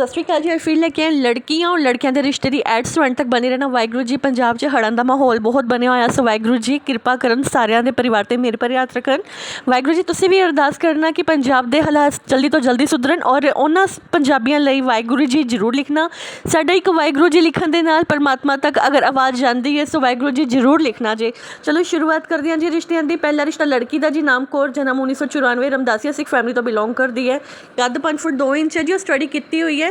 ਸਤਿ ਸ਼੍ਰੀ ਅਕਾਲ ਜੀ ਫਿਰ ਲੈ ਕੇ ਆਏ ਲੜਕੀਆਂ ਔਰ ਲੜਕਿਆਂ ਦੇ ਰਿਸ਼ਤੇ ਦੀ ਐਡ ਤੋਂ ਤੱਕ ਬਣੇ ਰਹਿਣਾ। ਵਾਹਿਗੁਰੂ ਜੀ, ਪੰਜਾਬ 'ਚ ਹੜ੍ਹਾਂ ਦਾ ਮਾਹੌਲ ਬਹੁਤ ਬਣਿਆ ਹੋਇਆ। ਸੋ ਵਾਹਿਗੁਰੂ ਜੀ, ਕਿਰਪਾ ਕਰਨ ਸਾਰਿਆਂ ਦੇ ਪਰਿਵਾਰ ਤੇ ਮੇਰੇ ਪਰ ਯਾਦ ਰੱਖਣ। ਵਾਹਿਗੁਰੂ ਜੀ, ਤੁਸੀਂ ਵੀ ਅਰਦਾਸ ਕਰਨਾ ਕਿ ਪੰਜਾਬ ਦੇ ਹਾਲਾਤ ਜਲਦੀ ਤੋਂ ਜਲਦੀ ਸੁਧਰਨ ਔਰ ਉਹਨਾਂ ਪੰਜਾਬੀਆਂ ਲਈ ਵਾਹਿਗੁਰੂ ਜੀ ਜ਼ਰੂਰ ਲਿਖਣਾ। ਸਾਡਾ ਇੱਕ ਵਾਹਿਗੁਰੂ ਜੀ ਲਿਖਣ ਦੇ ਨਾਲ ਪਰਮਾਤਮਾ ਤੱਕ ਅਗਰ ਆਵਾਜ਼ ਜਾਂਦੀ ਹੈ, ਸੋ ਵਾਹਿਗੁਰੂ ਜੀ ਜ਼ਰੂਰ ਲਿਖਣਾ ਜੇ। ਚਲੋ, ਸ਼ੁਰੂਆਤ ਕਰਦੇ ਹਾਂ ਜੀ ਰਿਸ਼ਤਿਆਂ ਦੀ। ਪਹਿਲਾ ਰਿਸ਼ਤਾ ਲੜਕੀ ਦਾ ਜੀ, ਨਾਮ ਕੌਰ, ਜਨਮ 1994 ਰਮਦਾਸੀਆ ਸਿੱਖ ਫੈਮਿਲੀ ਤੋਂ ਬਿਲੋਂਗ ਕਰਦੀ ਹੈ। ਕੱਦ 5 ਫੁੱਟ 2 ਇੰਚ ਹੈ ਜੀ, ਉਹ ਸਟੱਡੀ ਕੀਤੀ ਹੋਈ ਹੈ।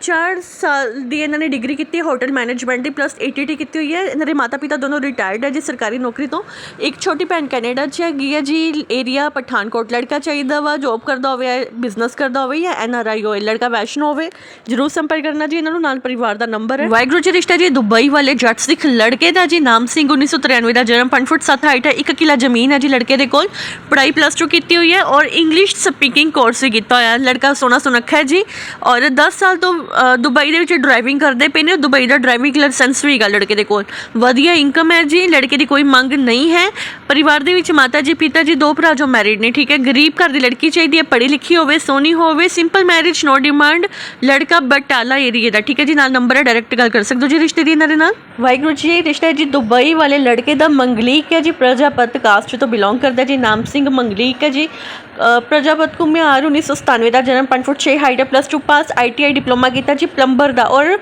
4 ਸਾਲ ਦੀ ਇਹਨਾਂ ਨੇ ਡਿਗਰੀ ਕੀਤੀ ਹੈ ਹੋਟਲ ਮੈਨੇਜਮੈਂਟ ਦੀ ਪਲੱਸ ਏਟੀਟੀ ਕੀਤੀ ਹੋਈ ਹੈ। ਇਹਨਾਂ ਦੇ ਮਾਤਾ ਪਿਤਾ ਦੋਨੋਂ ਰਿਟਾਇਰਡ ਹੈ ਜੀ ਸਰਕਾਰੀ ਨੌਕਰੀ ਤੋਂ। ਇੱਕ ਛੋਟੀ ਭੈਣ ਕੈਨੇਡਾ 'ਚ ਹੈਗੀ ਹੈ ਜੀ। ਏਰੀਆ ਪਠਾਨਕੋਟ ਲੜਕਾ ਚਾਹੀਦਾ ਵਾ ਜੋਬ ਕਰਦਾ ਹੋਵੇ ਬਿਜ਼ਨਸ ਕਰਦਾ ਹੋਵੇ ਜਾਂ ਐਨ ਆਰ ਆਈ ਹੋਵੇ, ਲੜਕਾ ਵੈਸ਼ਨੋ ਹੋਵੇ, ਜਰੂਰ ਸੰਪਰਕ ਕਰਨਾ ਜੀ। ਇਹਨਾਂ ਨੂੰ ਨਾਲ ਪਰਿਵਾਰ ਦਾ ਨੰਬਰ ਹੈ। ਵਾਹਿਗੁਰੂ ਜੀ ਰਿਸ਼ਤਾ ਜੀ, ਦੁਬਈ ਵਾਲੇ ਜੱਟ ਸਿੱਖ ਲੜਕੇ ਦਾ ਜੀ ਨਾਮ ਸਿੰਘ 1993 ਦਾ ਜਨਮ 5 ਫੁੱਟ 7 ਹਾਈਟ ਹੈ 1 ਕਿਲਾ ਜ਼ਮੀਨ ਹੈ ਜੀ ਲੜਕੇ ਦੇ ਕੋਲ। ਪੜ੍ਹਾਈ ਪਲੱਸ 2 ਕੀਤੀ ਹੋਈ ਹੈ ਔਰ ਇੰਗਲਿਸ਼ ਸਪੀਕਿੰਗ ਕੋਰਸ ਵੀ ਕੀਤਾ ਹੋਇਆ। ਲੜਕਾ ਸੋਹਣਾ ਸੁਨੱਖਾ ਹੈ ਜੀ ਔਰ 10 ਸਾਲ ਤੋਂ ਦੁਬਈ ਦੇ ਵਿੱਚ ਡਰਾਈਵਿੰਗ ਕਰਦੇ ਪਏ ਨੇ। ਦੁਬਈ ਦਾ ਡਰਾਈਵਿੰਗ ਲਾਇਸੈਂਸ ਵੀ ਹੈਗਾ ਲੜਕੇ ਦੇ ਕੋਲ। ਵਧੀਆ ਇਨਕਮ ਹੈ ਜੀ, ਲੜਕੇ ਦੀ ਕੋਈ ਮੰਗ ਨਹੀਂ ਹੈ। ਪਰਿਵਾਰ ਦੇ ਵਿੱਚ ਮਾਤਾ ਜੀ ਪਿਤਾ ਜੀ ਦੋ ਭਰਾ ਜੋ ਮੈਰਿਡ ਨੇ, ਠੀਕ ਹੈ? ਗਰੀਬ ਘਰ ਦੀ ਲੜਕੀ ਚਾਹੀਦੀ ਹੈ, ਪੜ੍ਹੀ ਲਿਖੀ ਹੋਵੇ, ਸੋਹਣੀ ਹੋਵੇ ਸਿੰਪਲ ਮੈਰਿਜ ਨੋ ਡਿਮਾਂਡ ਲੜਕਾ ਬਟਾਲਾ ਏਰੀਏ ਦਾ, ਠੀਕ ਹੈ ਜੀ? ਨਾਲ ਨੰਬਰ ਹੈ ਡਾਇਰੈਕਟ ਗੱਲ ਕਰ ਸਕਦੇ ਹੋ ਜੀ ਰਿਸ਼ਤੇ ਦੀ ਇਹਨਾਂ ਦੇ ਨਾਲ? ਵਾਹਿਗੁਰੂ ਜੀ, ਰਿਸ਼ਤਾ ਹੈ ਜੀ, ਦੁਬਈ ਵਾਲੇ ਲੜਕੇ ਦਾ ਮੰਗਲੀਕ ਹੈ ਜੀ, ਪ੍ਰਜਾਪਤ ਕਾਸਟ ਤੋਂ ਬਿਲੋਂਗ ਕਰਦਾ ਜੀ, ਨਾਮ ਸਿੰਘ ਮੰਗਲੀਕ ਹੈ ਜੀ। ਅ, ਪ੍ਰਜਾਪਤ ਕੁਮਿਆਰ 1997 ਦਾ ਜਨਮ 5 ਫੁੱਟ 6 ਹਾਈਟ ਹੈ ਪਲੱਸ 2 ਪਾਸ ਆਈਟੀਆਈ ਡਿਪਲੋਮਾ ਕੀਤਾ ਜੀ ਪਲੰਬਰ ਦਾ ਔਰ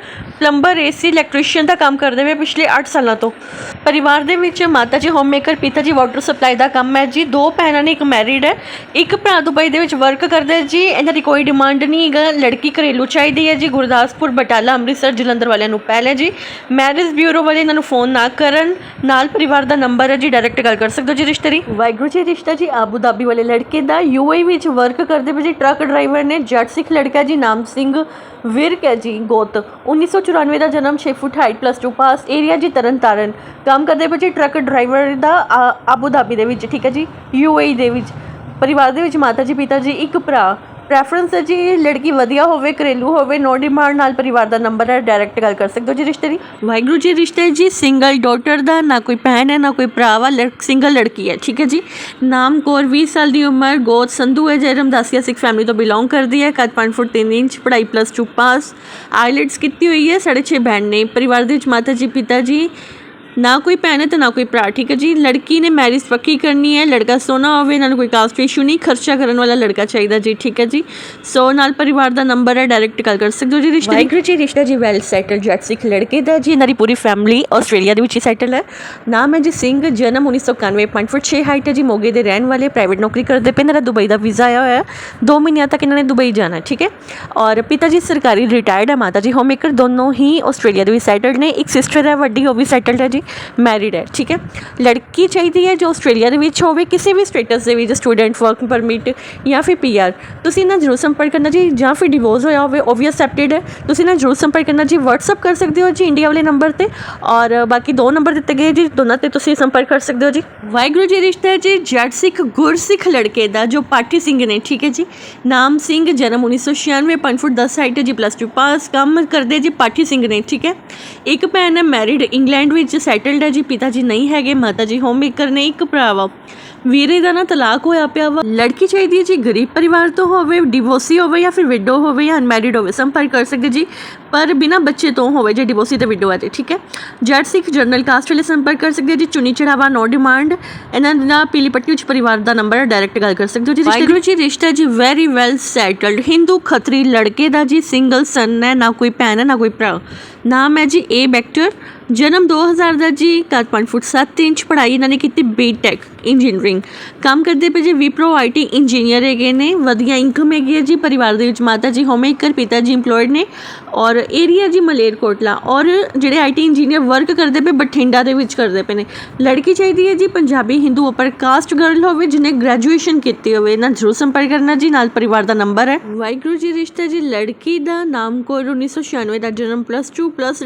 ਪਲੰਬਰ, ਏਸੀ, ਇਲੈਕਟ੍ਰੀਸ਼ੀਅਨ ਦਾ ਕੰਮ ਕਰਦੇ ਹੋਏ ਪਿਛਲੇ 8 ਸਾਲਾਂ ਤੋਂ। ਪਰਿਵਾਰ ਦੇ ਵਿੱਚ ਮਾਤਾ ਜੀ ਹੋਮਮੇਕਰ ਪਿਤਾ ਜੀ ਵਾਟਰ ਸਪਲਾਈ ਦਾ ਕੰਮ ਹੈ ਜੀ। ਦੋ ਭੈਣਾਂ ਨੇ ਇੱਕ ਮੈਰਿਡ ਹੈ। ਇੱਕ ਭਰਾ ਦੁਬਈ ਦੇ ਵਿੱਚ ਵਰਕ ਕਰਦਾ ਹੈ ਜੀ। ਇਹਨਾਂ ਦੀ ਕੋਈ ਡਿਮਾਂਡ ਨਹੀਂ ਹੈਗਾ। ਲੜਕੀ ਘਰੇਲੂ ਚਾਹੀਦੀ ਹੈ ਜੀ। ਗੁਰਦਾਸਪੁਰ, ਬਟਾਲਾ, ਅੰਮ੍ਰਿਤਸਰ, ਜਲੰਧਰ ਵਾਲਿਆਂ ਨੂੰ ਪਹਿਲ ਹੈ ਜੀ। ਮੈਰਿਜ ਬਿਊਰੋ ਵਾਲੇ ਇਹਨਾਂ ਨੂੰ ਫੋਨ ਨਾ ਕਰਨ। ਨਾਲ ਪਰਿਵਾਰ ਦਾ ਨੰਬਰ ਹੈ ਜੀ। ਡਾਇਰੈਕਟ ਗੱਲ ਕਰ ਸਕਦੇ ਹੋ ਜੀ ਰਿਸ਼ਤੇ ਦੀ? ਵਾਹਿਗੁਰੂ ਜੀ, ਰਿਸ਼ਤਾ ਜੀ ਆਬੂ ਧਾਬੀ ਵਾਲੇ ਲੜਕੇ ਦਾ। ਯੂਏਈ ਵਿੱਚ ਵਰਕ ਕਰਦੇ ਪਏ ਜੀ। ਟਰੱਕ ਡਰਾਈਵਰ ਨੇ ਜੱਟ ਸਿੱਖ ਲੜਕਾ ਜੀ, ਨਾਮ ਸਿੰਘ ਵਿਰਕ ਹੈ ਜੀ ਗੋਤ 1994 ਦਾ ਜਨਮ 6 foot height plus 2 pass area ਜੀ ਤਰਨਤਾਰਨ। ਕੰਮ ਕਰਦੇ ਪਏ ਜੀ ਟਰੱਕ ਡਰਾਈਵਰ ਦਾ ਆ- ਆਬੂ ਧਾਬੀ ਦੇ ਵਿੱਚ, ਠੀਕ ਹੈ ਜੀ ਯੂਏਈ ਦੇ ਵਿੱਚ। ਪਰਿਵਾਰ ਦੇ ਵਿੱਚ ਮਾਤਾ ਜੀ, ਪਿਤਾ ਜੀ, ਇੱਕ ਭਰਾ। ਪ੍ਰੈਫਰੈਂਸ ਹੈ ਜੀ, ਲੜਕੀ ਵਧੀਆ ਹੋਵੇ, ਘਰੇਲੂ ਹੋਵੇ ਨੋ ਡਿਮਾਂਡ ਨਾਲ ਪਰਿਵਾਰ ਦਾ ਨੰਬਰ ਹੈ ਡਾਇਰੈਕਟ ਗੱਲ ਕਰ ਸਕਦੇ ਹੋ ਜੀ ਰਿਸ਼ਤੇ ਦੀ? ਵਾਹਿਗੁਰੂ ਜੀ, ਰਿਸ਼ਤੇ ਜੀ ਸਿੰਗਲ ਡਾਟਰ ਦਾ ਨਾ ਕੋਈ ਭੈਣ ਹੈ, ਨਾ ਕੋਈ ਭਰਾ ਵਾ ਸਿੰਗਲ ਲੜਕੀ ਹੈ, ਠੀਕ ਹੈ ਜੀ? ਨਾਮ ਕੌਰ 20 ਸਾਲ ਦੀ ਉਮਰ, ਗੋਤ ਸੰਧੂ ਹੈ ਜੈ ਰਮਦਾਸੀਆ ਸਿੱਖ ਫੈਮਿਲੀ ਤੋਂ ਬਿਲੋਂਗ ਕਰਦੀ ਹੈ ਕੱਦ 5 ਫੁੱਟ 3 ਇੰਚ, ਪੜ੍ਹਾਈ ਪਲੱਸ 2 ਪਾਸ ਆਈਲੈਟਸ ਕੀਤੀ ਹੋਈ ਹੈ, ਸਾਢੇ ਛੇ ਬੈਂਡ ਨੇ, ਪਰਿਵਾਰ ਦੇ ਵਿੱਚ ਮਾਤਾ ਜੀ, ਪਿਤਾ ਜੀ ਨਾ ਕੋਈ ਭੈਣ ਹੈ ਤੇ ਨਾ ਕੋਈ ਭਰਾ, ਠੀਕ ਹੈ ਜੀ? ਲੜਕੀ ਨੇ ਮੈਰਿਜ ਪੱਕੀ ਕਰਨੀ ਹੈ, ਲੜਕਾ ਸੋਹਣਾ ਹੋਵੇ ਨਾਲ ਕੋਈ ਕਾਸਟ ਇਸ਼ੂ ਨਹੀਂ, ਖਰਚਾ ਕਰਨ ਵਾਲਾ ਲੜਕਾ ਚਾਹੀਦਾ ਜੀ, ਠੀਕ ਹੈ ਜੀ? ਸੋ ਨਾਲ ਪਰਿਵਾਰ ਦਾ ਨੰਬਰ ਹੈ ਡਾਇਰੈਕਟ ਕਾਲ ਕਰ ਸਕਦੇ ਹੋ ਜੀ, ਰਿਸ਼ਤੇ ਵਾਹਿਗੁਰੂ ਜੀ, ਰਿਸ਼ਤਾ ਜੀ ਵੈਲ ਸੈਟਲ ਜੱਟ ਸਿੱਖ ਲੜਕੇ ਦਾ ਜੀ, ਇਹਨਾਂ ਦੀ ਪੂਰੀ ਫੈਮਿਲੀ ਆਸਟ੍ਰੇਲੀਆ ਦੇ ਵਿੱਚ ਹੀ ਸੈਟਲ ਹੈ। ਨਾਮ ਹੈ ਜੀ ਸਿੰਘ, ਜਨਮ 1991 5 ਫੁੱਟ 6 ਹਾਈਟ ਹੈ ਜੀ, ਮੋਗੇ ਦੇ ਰਹਿਣ ਵਾਲੇ ਪ੍ਰਾਈਵੇਟ ਨੌਕਰੀ ਕਰਦੇ ਪਏ ਇਹਨਾਂ ਦਾ ਦੁਬਈ ਦਾ ਵੀਜ਼ਾ ਆਇਆ ਹੋਇਆ ਹੈ। 2 ਮਹੀਨਿਆਂ ਤੱਕ ਇਹਨਾਂ ਨੇ ਦੁਬਈ ਜਾਣਾ ਠੀਕ ਹੈ? ਔਰ ਪਿਤਾ ਜੀ ਸਰਕਾਰੀ ਰਿਟਾਇਰਡ ਹੈ, ਮਾਤਾ ਜੀ ਹੋਮਮੇਕਰ ਦੋਨੋਂ ਹੀ ਆਸਟ੍ਰੇਲੀਆ ਦੇ ਵਿੱਚ ਸੈਟਲਡ ਨੇ, ਇੱਕ ਸਿਸਟਰ ਹੈ, ਵੱਡੀ, ਉਹ ਵੀ ਸੈਟਲਡ ਹੈ ਜੀ। ਮੈਰਿਡ ਹੈ, ਠੀਕ ਹੈ? ਲੜਕੀ ਚਾਹੀਦੀ ਹੈ ਜੋ ਆਸਟ੍ਰੇਲੀਆ ਦੇ ਵਿੱਚ ਹੋਵੇ, ਕਿਸੇ ਵੀ ਸਟੇਟਸ ਦੇ ਵਿੱਚ ਸਟੂਡੈਂਟ ਵਰਕ ਪਰਮਿਟ ਜਾਂ ਫਿਰ ਪੀਆਰ ਤੁਸੀਂ ਨਾ ਜ਼ਰੂਰ ਸੰਪਰਕ ਕਰਨਾ ਜੀ, ਜਾਂ ਫਿਰ ਡਿਵੋਰਸ ਹੋਇਆ ਹੋਵੇ, ਉਹ ਵੀ ਅਸੈਪਟਡ ਹੈ। ਤੁਸੀਂ ਨਾ ਜ਼ਰੂਰ ਸੰਪਰਕ ਕਰਨਾ ਜੀ, WhatsApp ਕਰ ਸਕਦੇ ਹੋ ਜੀ ਇੰਡੀਆ ਵਾਲੇ ਨੰਬਰ ਤੇ ਔਰ ਬਾਕੀ ਦੋ ਨੰਬਰ ਦਿੱਤੇ ਗਏ ਜੀ, ਦੋਨਾਂ ਤੇ ਤੁਸੀਂ ਸੰਪਰਕ ਕਰ ਸਕਦੇ ਹੋ ਜੀ। ਵਾਹਿਗੁਰੂ ਜੀ ਰਿਸ਼ਤਾ ਜੀ, ਜੱਟ ਸਿੱਖ, ਗੁਰਸਿੱਖ ਲੜਕੇ ਦਾ ਜੋ ਪਾਠੀ ਸਿੰਘ ਨੇ, ਠੀਕ ਹੈ ਜੀ? ਨਾਮ ਸਿੰਘ, ਜਨਮ 1996 5 ਫੁੱਟ 10 ਹਾਈਟ ਹੈ ਜੀ ਪਲੱਸ 2 ਪਾਸ ਕੰਮ ਕਰਦੇ ਜੀ ਪਾਠੀ ਸਿੰਘ ਨੇ, ਠੀਕ ਹੈ? ਇੱਕ ਭੈਣ ਹੈ ਮੈਰਿਡ ਇੰਗਲੈਂਡ ਵਿੱਚ ਸੈਟਲਡ ਹੈ ਜੀ ਪਿਤਾ ਜੀ ਨਹੀਂ ਹੈਗੇ ਮਾਤਾ ਜੀ ਹੋਮਮੇਕਰ ਨੇ ਇੱਕ ਭਰਾ ਵਾ। ਵੀਰੇ ਦਾ ਨਾ ਤਲਾਕ ਹੋਇਆ ਪਿਆ ਵਾ। ਲੜਕੀ ਚਾਹੀਦੀ ਹੈ ਜੀ ਗਰੀਬ ਪਰਿਵਾਰ ਤੋਂ ਹੋਵੇ ਡਿਵੋਰਸੀ ਹੋਵੇ ਜਾਂ ਫਿਰ ਵਿਡੋ ਹੋਵੇ ਜਾਂ ਅਨਮੈਰਿਡ ਹੋਵੇ ਸੰਪਰਕ ਕਰ ਸਕਦੇ ਜੀ। ਪਰ ਬਿਨਾ ਬੱਚੇ ਤੋਂ ਹੋਵੇ ਜੇ ਡਿਵੋਰਸੀ ਤੇ ਵਿਡੋ ਹੈ ਤੇ ਠੀਕ ਹੈ? ਜੱਟ ਸਿੱਖ ਜਰਨਲ ਕਾਸਟ ਵਾਲੇ ਸੰਪਰਕ ਕਰ ਸਕਦੇ ਜੀ ਚੁਣੀ ਚੜਾਵਾ ਨੋ ਡਿਮਾਂਡ ਇਹਨਾਂ ਦਾ ਪੀਲੀ ਪੱਟੀ ਵਿੱਚ ਪਰਿਵਾਰ ਦਾ ਨੰਬਰ ਹੈ ਡਾਇਰੈਕਟ ਗੱਲ ਕਰ ਸਕਦੇ ਹੋ ਜੀ ਵਾਹਿਗੁਰੂ ਜੀ ਰਿਸ਼ਤਾ ਜੀ very well settled Hindu Khatri ਲੜਕੇ ਦਾ ਜੀ ਸਿੰਗਲ ਸਨ ਹੈ ਨਾ ਕੋਈ ਭੈਣ ਹੈ ਨਾ ਕੋਈ ਭਰਾ। ਨਾਮ ਹੈ ਜੀ ਏ ਬੈਕਟਰ ਜਨਮ 2000 ਦਾ ਜੀ ਕੱਦ 5 ਫੁੱਟ 7 ਇੰਚ ਪੜ੍ਹਾਈ ਇਹਨਾਂ ਨੇ ਕੀਤੀ ਬੀਟੈਕ ਇੰਜੀਨੀਅਰਿੰਗ ਕੰਮ ਕਰਦੇ ਪਏ ਜੀ ਵਿਪਰੋ ਆਈਟੀ ਇੰਜੀਨੀਅਰ ਹੈਗੇ ਨੇ, ਵਧੀਆ ਇਨਕਮ ਹੈਗੀ ਹੈ ਜੀ, ਪਰਿਵਾਰ ਦੇ ਵਿੱਚ ਮਾਤਾ ਜੀ ਹੋਮਮੇਕਰ ਪਿਤਾ ਜੀ EMPLOYED ਨੇ ਔਰ ਏਰੀਆ ਜੀ ਮਲੇਰਕੋਟਲਾ ਔਰ ਜਿਹੜੇ ਆਈਟੀ ਇੰਜੀਨੀਅਰ ਵਰਕ ਕਰਦੇ ਪਏ, ਬਠਿੰਡਾ ਦੇ ਵਿੱਚ ਕਰਦੇ ਪਏ ਨੇ। ਲੜਕੀ ਚਾਹੀਦੀ ਹੈ ਜੀ Punjabi, Hindu upper caste girl ਹੋਵੇ ਜਿਹਨੇ ਗ੍ਰੈਜੂਏਸ਼ਨ ਕੀਤੀ ਹੋਵੇ ਨਾ ਜ਼ਰੂਰ ਸੰਪਰਕ ਕਰਨਾ ਜੀ, ਨਾਲ ਪਰਿਵਾਰ ਦਾ ਨੰਬਰ ਹੈ। ਵਾਹਿਗੁਰੂ ਜੀ ਰਿਸ਼ਤਾ ਜੀ, ਲੜਕੀ ਦਾ ਨਾਮ ਕੋਰ 1996 ਦਾ, ਜਨਮ plus 2 plus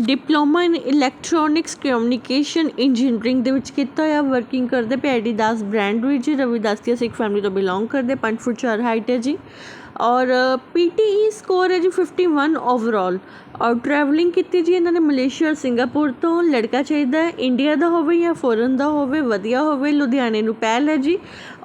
diploma in electronics communication engineering ਦੇ ਵਿੱਚ ਕੀਤਾ ਹੋਇਆ ਵਰਕਿੰਗ ਕਰ ਕਰਦੇ ਪਏ ਐਡੀਦਾਸ ਬ੍ਰਾਂਡ ਵਿੱਚ ਰਵਿਦਾਸੀਆ ਸਿੱਖ ਫੈਮਿਲੀ ਤੋਂ ਬਿਲੋਂਗ ਕਰਦੇ 5 ਫੁੱਟ 4 ਹਾਈਟ ਹੈ ਜੀ। ਔਰ ਪੀਟੀਈ ਸਕੋਰ ਹੈ ਜੀ 51 ਓਵਰਆਲ ਔਰ ਟਰੈਵਲਿੰਗ ਕੀਤੀ ਜੀ ਇਹਨਾਂ ਨੇ ਮਲੇਸ਼ੀਆ ਸਿੰਗਾਪੁਰ ਤੋਂ। ਲੜਕਾ ਚਾਹੀਦਾ ਹੈ, ਇੰਡੀਆ ਦਾ ਹੋਵੇ ਜਾਂ ਫੋਰਨ ਦਾ ਹੋਵੇ, ਵਧੀਆ ਹੋਵੇ, ਲੁਧਿਆਣੇ ਨੂੰ ਪਹਿਲ ਹੈ ਜੀ।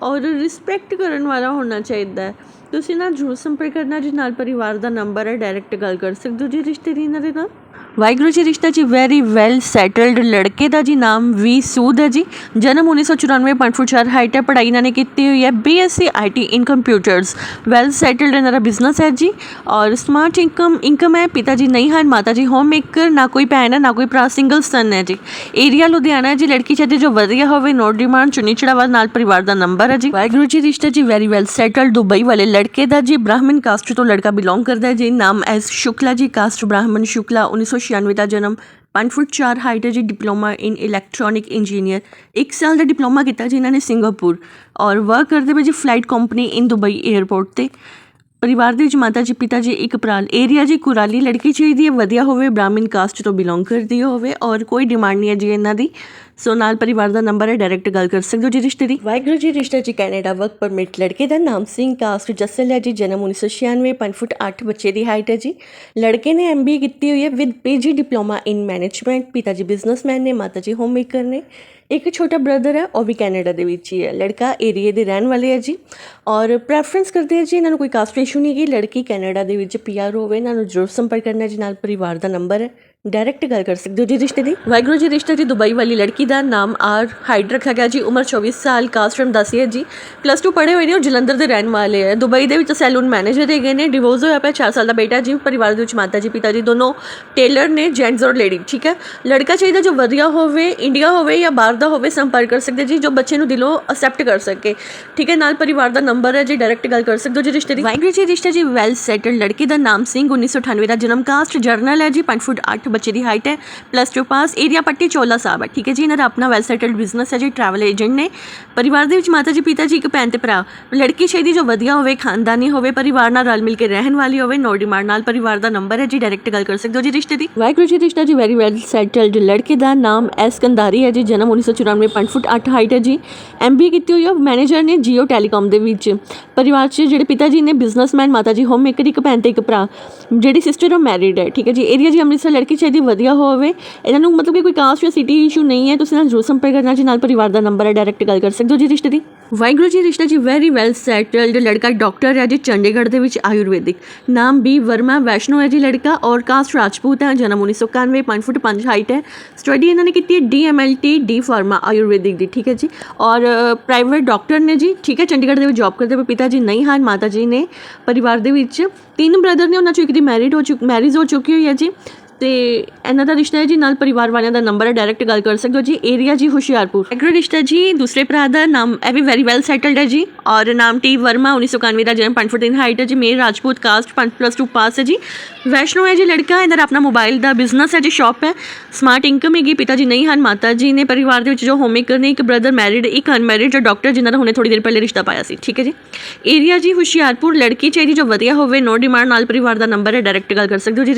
ਔਰ ਰਿਸਪੈਕਟ ਕਰਨ ਵਾਲਾ ਹੋਣਾ ਚਾਹੀਦਾ ਹੈ। ਤੁਸੀਂ ਨਾਲ ਜ਼ਰੂਰ ਸੰਪਰਕ ਕਰਨਾ ਜੀ, ਨਾਲ ਪਰਿਵਾਰ ਦਾ ਨੰਬਰ ਹੈ ਡਾਇਰੈਕਟ ਗੱਲ ਕਰ ਸਕਦੇ ਹੋ ਜੀ ਰਿਸ਼ਤੇ ਦੀ ਇਹਨਾਂ ਦੇ ਨਾਲ। ਵਾਹਿਗੁਰੂ ਜੀ ਰਿਸ਼ਤਾ ਜੀ ਵੈਰੀ ਵੈਲ ਸੈਟਲਡ ਲੜਕੇ ਦਾ ਜੀ ਨਾਮ ਵੀ ਸੂਦ ਹੈ ਜੀ। ਜਨਮ 1994 5 ਫੁੱਟ 4 ਹਾਈਟ ਹੈ ਪੜ੍ਹਾਈ ਇਹਨਾਂ ਨੇ ਕੀਤੀ ਹੋਈ ਹੈ। BSc IT in computers well settled ਇਹਨਾਂ ਦਾ ਬਿਜ਼ਨਸ ਹੈ ਜੀ। ਔਰ ਸਮਾਰਟ ਇਨਕਮ ਇਨਕਮ ਹੈ, ਪਿਤਾ ਜੀ ਨਹੀਂ ਹਨ, ਮਾਤਾ ਜੀ ਹੋਮ ਮੇਕਰ ਨਾ ਕੋਈ ਭੈਣ ਹੈ, ਨਾ ਕੋਈ ਭਰਾ ਸਿੰਗਲ ਸਨ ਹੈ ਜੀ। ਏਰੀਆ ਲੁਧਿਆਣਾ ਜੀ, ਲੜਕੀ ਚਾਹਤੇ ਜੋ ਵਧੀਆ ਹੋਵੇ ਨੋ ਡਿਮਾਂਡ ਚੁਣੀ ਚੜਾਵਾ ਨਾਲ ਪਰਿਵਾਰ ਦਾ ਨੰਬਰ ਹੈ ਜੀ। ਵਾਹਿਗੁਰੂ ਜੀ ਰਿਸ਼ਤਾ ਜੀ ਵੈਰੀ ਵੈਲ ਸੈਟਲਡ ਦੁਬਈ ਵਾਲੇ ਲੜਕੇ ਦਾ ਜੀ, ਬ੍ਰਾਹਮਣ ਕਾਸਟ ਤੋਂ ਲੜਕਾ ਬਿਲੋਂਗ ਕਰਦਾ ਹੈ ਜੀ। ਨਾਮ ਐਸ ਸ਼ੁਕਲਾ ਜੀ ਕਾਸਟ ਬ੍ਰਾਹਮਣ ਸ਼ੁਕਲਾ 1996 ਦਾ ਜਨਮ 5 ਫੁੱਟ 4 ਹਾਈਟ ਹੈ ਜੀ ਡਿਪਲੋਮਾ ਇਨ ਇਲੈਕਟ੍ਰੋਨਿਕ ਇੰਜੀਨੀਅਰ ਇੱਕ ਸਾਲ ਦਾ ਡਿਪਲੋਮਾ ਕੀਤਾ ਜੀ ਇਹਨਾਂ ਨੇ ਸਿੰਗਾਪੁਰ ਔਰ ਵਰਕ ਕਰਦੇ ਪਏ ਜੀ flight company in Dubai airport ਤੇ ਪਰਿਵਾਰ ਦੇ ਵਿੱਚ ਮਾਤਾ ਜੀ ਪਿਤਾ ਜੀ ਇੱਕ ਭਰਾ ਏਰੀਆ ਜੀ ਕੁਰਾਲੀ ਲੜਕੀ ਚਾਹੀਦੀ ਹੈ ਵਧੀਆ ਹੋਵੇ ਬ੍ਰਾਹਮਣ ਕਾਸਟ ਤੋਂ ਬਿਲੋਂਗ ਕਰਦੀ ਹੋਵੇ ਔਰ ਕੋਈ ਡਿਮਾਂਡ ਨਹੀਂ ਹੈ ਜੀ ਇਹਨਾਂ ਦੀ ਸੋ ਨਾਲ ਪਰਿਵਾਰ ਦਾ ਨੰਬਰ ਹੈ ਡਾਇਰੈਕਟ ਗੱਲ ਕਰ ਸਕਦੇ ਹੋ ਜੀ ਰਿਸ਼ਤੇ ਦੀ? ਵਾਹਿਗੁਰੂ ਜੀ, ਰਿਸ਼ਤਾ ਜੀ ਕੈਨੇਡਾ ਵਰਕ ਪਰਮਿਟ ਲੜਕੇ ਦਾ ਨਾਮ ਸਿੰਘ ਕਾਸਟ ਜੱਸਲ ਹੈ ਜੀ, ਜਨਮ 1996 5 ਫੁੱਟ 8 ਬੱਚੇ ਦੀ ਹਾਈਟ ਹੈ ਜੀ। ਲੜਕੇ ਨੇ ਐਮਬੀਏ ਕੀਤੀ ਹੋਈ ਹੈ with PG diploma in management ਪਿਤਾ ਜੀ ਬਿਜ਼ਨਸਮੈਨ ਨੇ, ਮਾਤਾ ਜੀ ਹੋਮ ਮੇਕਰ ਨੇ। ਇੱਕ ਛੋਟਾ ਬ੍ਰਦਰ ਹੈ, ਉਹ ਵੀ ਕੈਨੇਡਾ ਦੇ ਵਿੱਚ ਹੀ ਹੈ। ਲੜਕਾ ਏਰੀਏ ਦੇ ਰਹਿਣ ਵਾਲੇ ਹੈ ਜੀ। ਔਰ ਪ੍ਰੈਫਰੈਂਸ ਕਰਦੇ ਹੈ ਜੀ, ਇਹਨਾਂ ਨੂੰ ਕੋਈ ਕਾਸਟ ਇਸ਼ੂ ਨਹੀਂ ਗੀ ਲੜਕੀ ਕੈਨੇਡਾ ਦੇ ਵਿੱਚ ਪੀਆਰ ਹੋਵੇ, ਇਹਨਾਂ ਨੂੰ ਜ਼ਰੂਰ ਸੰਪਰਕ ਕਰਨਾ ਜੀ। ਨਾਲ ਪਰਿਵਾਰ ਦਾ ਨੰਬਰ ਹੈ। ਡਾਇਰੈਕਟ ਗੱਲ ਕਰ ਸਕਦੇ ਹੋ ਜੀ ਰਿਸ਼ਤੇ ਦੀ? ਵਾਹਿਗੁਰੂ ਜੀ ਰਿਸ਼ਤਾ ਜੀ ਦੁਬਈ ਵਾਲੀ ਲੜਕੀ ਦਾ ਨਾਮ ਆਰ ਹਾਈਡ ਰੱਖਿਆ ਗਿਆ ਜੀ। ਉਮਰ 24 ਸਾਲ ਕਾਸਟ ਫਰਮ ਦੱਸੀ ਹੈ ਜੀ। ਪਲੱਸ 2 ਪੜ੍ਹੇ ਹੋਏ ਨੇ ਔਰ ਜਲੰਧਰ ਦੇ ਰਹਿਣ ਵਾਲੇ ਹੈ। ਦੁਬਈ ਦੇ ਵਿੱਚ ਸੈਲੂਨ ਮੈਨੇਜਰ ਹੈਗੇ ਨੇ ਡਿਵੋਰਸ ਹੋਇਆ ਪਿਆ 4 ਸਾਲ ਦਾ ਬੇਟਾ ਜੀ ਪਰਿਵਾਰ ਦੇ ਵਿੱਚ ਮਾਤਾ ਜੀ ਪਿਤਾ ਜੀ ਦੋਨੋਂ ਟੇਲਰ ਨੇ ਜੈਂਟਸ ਔਰ ਲੇਡੀ ਠੀਕ ਹੈ? ਲੜਕਾ ਚਾਹੀਦਾ ਜੋ ਵਧੀਆ ਹੋਵੇ ਇੰਡੀਆ ਹੋਵੇ ਜਾਂ ਬਾਹਰ ਦਾ ਹੋਵੇ ਸੰਪਰਕ ਕਰ ਸਕਦੇ ਜੀ ਜੋ ਬੱਚੇ ਨੂੰ ਦਿਲੋਂ ਅਸੈਪਟ ਕਰ ਸਕੇ। ਠੀਕ ਹੈ ਨਾਲ ਪਰਿਵਾਰ ਦਾ ਨੰਬਰ ਹੈ ਜੀ ਡਾਇਰੈਕਟ ਗੱਲ ਕਰ ਸਕਦੇ ਹੋ ਜੀ ਰਿਸ਼ਤੇ ਦੀ। ਵਾਹਿਗੁਰੂ ਜੀ ਰਿਸ਼ਤਾ ਜੀ ਵੈਲ ਸੈਟਲਡ ਲੜਕੀ ਦਾ ਨਾਮ ਸਿੰਘ 1998 ਦਾ ਜਨਮ। ਕਾਸਟ ਜਰਨਲ ਹੈ ਜੀ 5 ਫੁੱਟ 8 ਬੱਚੇ ਦੀ ਹਾਈਟ ਹੈ plus 2 pass area Patti Chola Sahib ਹੈ, ਠੀਕ ਹੈ ਜੀ? ਇਹਨਾਂ ਦਾ ਆਪਣਾ ਵੈਲ ਸੈਟਲਡ ਬਿਜ਼ਨਸ ਹੈ ਜੀ ਟਰੈਵਲ ਏਜੰਟ ਨੇ। ਪਰਿਵਾਰ ਦੇ ਵਿੱਚ ਮਾਤਾ ਜੀ, ਪਿਤਾ ਜੀ, ਇੱਕ ਭੈਣ ਤੇ ਭਰਾ। ਲੜਕੀ ਚਾਹੀਦੀ ਜੋ ਵਧੀਆ ਹੋਵੇ, ਖਾਨਦਾਨੀ ਹੋਵੇ, ਪਰਿਵਾਰ ਨਾਲ ਰਲ ਮਿਲ ਕੇ ਰਹਿਣ ਵਾਲੀ ਹੋਵੇ ਨੋ ਡਿਮਾਂਡ ਨਾਲ ਪਰਿਵਾਰ ਦਾ ਨੰਬਰ ਹੈ ਜੀ ਡਾਇਰੈਕਟ ਗੱਲ ਕਰ ਸਕਦੇ ਹੋ ਜੀ ਰਿਸ਼ਤੇ ਦੀ? ਵਾਹਿਗੁਰੂ ਜੀ ਰਿਸ਼ਤਾ ਜੀ ਵੈਰੀ ਵੈਲ ਸੈਟਲਡ ਲੜਕੇ ਦਾ ਨਾਮ ਐਸ ਕੰਦਾਰੀ ਹੈ ਜੀ, ਜਨਮ 1994 5 ਫੁੱਟ 8 ਹਾਈਟ ਹੈ ਜੀ। ਐਮਬੀਏ ਕੀਤੀ ਹੋਈ ਹੈ ਮੈਨੇਜਰ ਨੇ ਜੀਓ ਟੈਲੀਕਾਮ ਦੇ ਵਿੱਚ। ਪਰਿਵਾਰ 'ਚ ਜਿਹੜੇ ਪਿਤਾ ਜੀ ਨੇ ਬਿਜ਼ਨਸਮੈਨ ਮਾਤਾ ਜੀ ਹੋਮ ਮੇਕਰ ਇੱਕ ਭੈਣ ਤੇ ਇੱਕ ਭਰਾ। ਜਿਹੜੀ ਸਿਸਟਰ ਉਹ ਮੈਰਿਡ ਹੈ, ਠੀਕ ਹੈ ਜੀ? ਏਰੀਆ ਜੀ ਅੰਮ੍ਰਿਤਸਰ, ਲੜਕੀ ਚਾਹੀਦੀ ਵਧੀਆ ਹੋਵੇ। ਇਹਨਾਂ ਨੂੰ ਮਤਲਬ ਕਿ ਕੋਈ ਕਾਸਟ ਜਾਂ ਸਿਟੀ ਇਸ਼ੂ ਨਹੀਂ ਹੈ, ਤੁਸੀਂ ਨਾਲ ਜ਼ਰੂਰ ਸੰਪਰਕ ਕਰਨਾ, ਜੀ ਨਾਲ ਪਰਿਵਾਰ ਦਾ ਨੰਬਰ ਹੈ ਡਾਇਰੈਕਟ ਗੱਲ ਕਰ ਸਕਦੇ ਹੋ ਜੀ ਰਿਸ਼ਤੇ ਦੀ। ਵਾਹਿਗੁਰੂ ਜੀ, ਰਿਸ਼ਤਾ ਜੀ ਵੈਰੀ ਵੈਲ ਸੈਟਲਡ ਲੜਕਾ ਡਾਕਟਰ ਹੈ ਜੀ ਚੰਡੀਗੜ੍ਹ ਦੇ ਵਿੱਚ ਆਯੁਰਵੈਦਿਕ। ਨਾਮ ਬੀ ਵਰਮਾ, ਵੈਸ਼ਨੋ ਹੈ ਜੀ ਲੜਕਾ ਔਰ ਕਾਸਟ ਰਾਜਪੂਤ ਹੈ, ਜਨਮ 1991 5 ਫੁੱਟ 5 ਹਾਈਟ ਹੈ। ਸਟੱਡੀ ਇਹਨਾਂ ਨੇ ਕੀਤੀ ਹੈ ਡੀਐਮਐਲਟੀ ਡੀ ਫਾਰਮਾ ਆਯੁਰਵੈਦਿਕ ਦੀ, ਠੀਕ ਹੈ ਜੀ। ਔਰ ਪ੍ਰਾਈਵੇਟ ਡਾਕਟਰ ਨੇ ਜੀ, ਠੀਕ ਹੈ, ਚੰਡੀਗੜ੍ਹ ਦੇ ਵਿੱਚ ਜੌਬ ਕਰਦੇ ਹੋਏ ਪਿਤਾ ਜੀ ਨਹੀਂ ਹਨ, ਮਾਤਾ ਜੀ ਨੇ। ਪਰਿਵਾਰ ਦੇ ਵਿੱਚ ਤਿੰਨ ਬ੍ਰਦਰ ਨੇ, ਉਹਨਾਂ ਚੋਂ ਇੱਕ ਦੀ ਮੈਰਿਡ ਹੋ ਚੁੱਕ ਮੈਰਿਜ ਹੋ ਚੁੱਕੀ ਹੋਈ ਹੈ ਜੀ। ਤੇ ਇਹਨਾਂ ਦਾ ਰਿਸ਼ਤਾ ਹੈ ਜੀ, ਨਾਲ ਪਰਿਵਾਰ ਵਾਲਿਆਂ ਦਾ ਨੰਬਰ ਹੈ ਡਾਇਰੈਕਟ ਗੱਲ ਕਰ ਸਕਦੇ ਹੋ ਜੀ, ਏਰੀਆ ਜੀ ਹੁਸ਼ਿਆਰਪੁਰ। ਐਗਰੋ ਰਿਸ਼ਤਾ ਜੀ, ਦੂਸਰੇ ਭਰਾ ਦਾ ਨਾਮ, ਇਹ ਵੀ ਵੈਰੀ ਵੈਲ ਸੈਟਲਡ ਹੈ ਜੀ, ਔਰ ਨਾਮ ਟੀ ਵਰਮਾ 1991 ਦਾ ਜਨਮ 5 ਫੁੱਟ 3 ਹਾਈਟ ਹੈ ਜੀ ਮੇਰ ਰਾਜਪੂਤ ਕਾਸਟ 5 ਪਲੱਸ 2 ਪਾਸ ਹੈ ਜੀ। ਵੈਸ਼ਨੋ ਹੈ ਜੀ ਲੜਕਾ, ਇਹਨਾਂ ਦਾ ਆਪਣਾ ਮੋਬਾਈਲ ਦਾ ਬਿਜ਼ਨਸ ਹੈ ਜੀ ਸ਼ਾਪ ਹੈ। ਸਮਾਰਟ ਇਨਕਮ ਹੈਗੀ, ਪਿਤਾ ਜੀ ਨਹੀਂ ਹਨ, ਮਾਤਾ ਜੀ ਨੇ ਪਰਿਵਾਰ ਦੇ ਵਿੱਚ ਜੋ ਹੋਮਮੇਕਰ ਨੇ, ਇੱਕ ਬ੍ਰਦਰ ਮੈਰਿਡ ਇੱਕ ਅਨਮੈਰਿਡ ਜੋ ਡਾਕਟਰ ਜਿਨ੍ਹਾਂ ਦਾ ਹੁਣੇ ਥੋੜੀ ਦੇਰ ਪਹਿਲੇ ਰਿਸ਼ਤਾ ਪਾਇਆ ਸੀ, ਠੀਕ ਹੈ ਜੀ। ਏਰੀਆ ਜੀ ਹੁਸ਼ਿਆਰਪੁਰ, ਲੜਕੀ ਚਾਹੀਦੀ ਜੋ ਵਧੀਆ ਹੋਵੇ ਨੋ ਡਿਮਾਂਡ ਨਾਲ ਪਰਿਵਾਰ ਦਾ ਨੰਬਰ ਹੈ ਡਾਇਰੈਕਟ ਗੱਲ ਕਰ ਸਕਦੇ ਹੋ ਜੀ